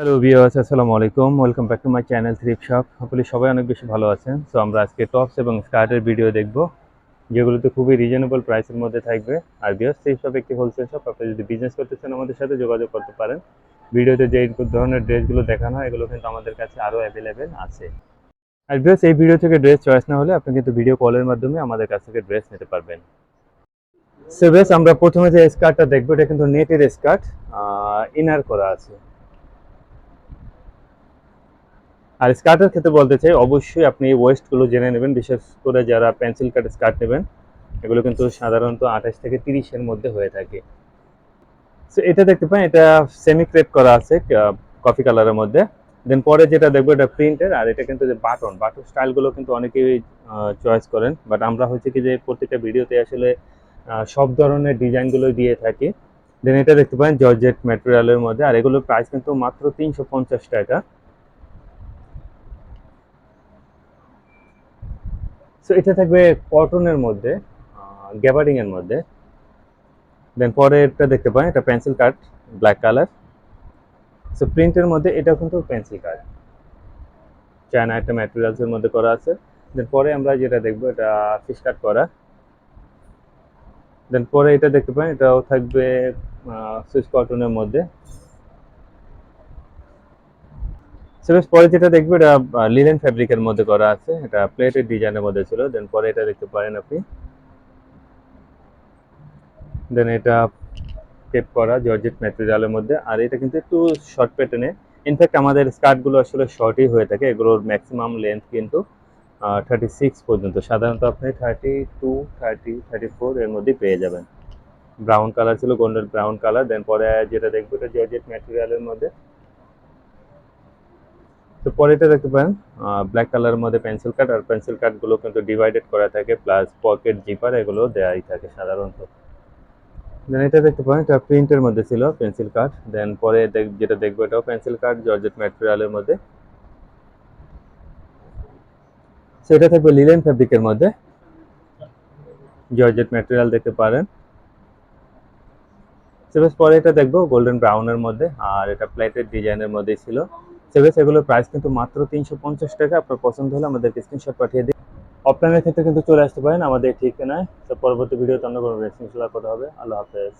Hello viewers আসসালামু আলাইকুম। Welcome back to my channel thrift shop হপলি সবাই অনেক বেশি ভালো আছেন। সো আমরা আজকে টপস এবং স্কার্টের ভিডিও দেখব, যেগুলোতে খুবই রিজনেবল প্রাইসের মধ্যে থাকবে। আর ভিউয়ার্স থ্রিপ শপ একটি হোলসেল শপ আপনি যদি বিজনেস করতে চান আমাদের সাথে, যোগাযোগ করতে পারেন। ভিডিওতে যে ধরনের ড্রেসগুলো দেখানো হয়, এগুলো কিন্তু আমাদের কাছে আরও অ্যাভেলেবেল আছে। আর ভিউয়ার্স এই ভিডিও থেকে ড্রেস চয়েস না হলে আপনি কিন্তু ভিডিও কলের মাধ্যমে আমাদের কাছ থেকে ড্রেস নিতে পারবেন। সো বেশ আমরা প্রথমে যে স্কার্টটা দেখব, এটা কিন্তু নেটের স্কার্ট ইনার করা আছে। আর স্কার্টের ক্ষেত্রে বলতে চাই, অবশ্যই আপনি এই ওয়েস্টগুলো জেনে নেবেন, বিশেষ করে যারা পেন্সিল কাট স্কার্ট নেবেন, এগুলো কিন্তু সাধারণত আঠাশ থেকে তিরিশের মধ্যে হয়ে থাকে। সো এটা দেখতে পান, এটা সেমি ক্রেপ করা আছে কফি কালারের মধ্যে। দেন পরে যেটা দেখব, এটা প্রিন্টের আর এটা কিন্তু যে বাটন বাটন স্টাইলগুলো কিন্তু অনেকেই চয়েস করেন। বাট আমরা হচ্ছে কি যে প্রত্যেকটা ভিডিওতে আসলে সব ধরনের ডিজাইনগুলো দিয়ে থাকি। দেন এটা দেখতে পারেন জর্জেট ম্যাটেরিয়ালের মধ্যে, আর এগুলোর প্রাইস কিন্তু মাত্র তিনশো পঞ্চাশ টাকা। সো এটা থাকবে কটনের মধ্যে গ্যাবারিং এর মধ্যে। দেন পরে এটা দেখতে পারেন, এটা pencil cut black colour so প্রিন্টের মধ্যে এটা কিন্তু পেন্সিল কাট চায়না একটা ম্যাটেরিয়ালস এর মধ্যে করা আছে। দেন পরে আমরা যেটা দেখব, এটা ফিশ কাট করা। দেন পরে এটা দেখতে পারেন, এটাও থাকবে সুইচ কটনের মধ্যে। সেভেস পরে যেটা দেখবে, এটা লিলেন ফ্যাব্রিকের মধ্যে করা আছে। এটা প্লেটের ডিজাইনের মধ্যে ছিল। দেন পরে এটা দেখতে পারেন আপনি। দেন এটা টেপ করা জর্জেট ম্যাটেরিয়ালের মধ্যে। আর এটা কিন্তু একটু শর্ট প্যাটার্নে ইনফ্যাক্ট আমাদের স্কার্টগুলো আসলে শর্টই হয়ে থাকে। এগুলোর ম্যাক্সিমাম লেন্থ কিন্তু থার্টি সিক্স পর্যন্ত। সাধারণত আপনি thirty two thirty thirty four এর মধ্যেই পেয়ে যাবেন। ব্রাউন কালার ছিল গোল্ডেন ব্রাউন কালার দেন পরে যেটা দেখব, এটা জর্জেট ম্যাটেরিয়ালের মধ্যে। তো পরে এটা দেখতে পারেন ব্ল্যাক কালারের মধ্যে পেন্সিল কাট আর পেন্সিল কাটগুলো কিন্তু ডিভাইডেড করা থাকে প্লাস পকেট জিপার এগুলো দেওয়াই থাকে সাধারণত। দেন এটা দেখতে পারেন, এটা প্রিন্টের মধ্যে ছিল পেন্সিল কাট দেন পরে যেটা দেখব এটাও পেন্সিল কাট জর্জেট ম্যাটেরিয়ালের মধ্যে। সেটা থাকবে লিলেন ফ্যাব্রিকের মধ্যে। জর্জেট ম্যাটেরিয়াল দেখতে পারেন। সেভেস পরে এটা দেখব গোল্ডেন ব্রাউনের মধ্যে, আর এটা প্লেটের ডিজাইনের মধ্যে ছিল। সেভেস এগুলোর প্রাইস কিন্তু মাত্র তিনশো পঞ্চাশ টাকা। আপনার পছন্দ হলে আমাদেরকে স্ক্রিনশট পাঠিয়ে দিন। অফলাইনের ক্ষেত্রে কিন্তু চলে আসতে পারেন আমাদের ঠিকানায়। তো পরবর্তী ভিডিওতে অন্য কোনো রেসিং কথা হবে। আল্লাহ হাফেজ।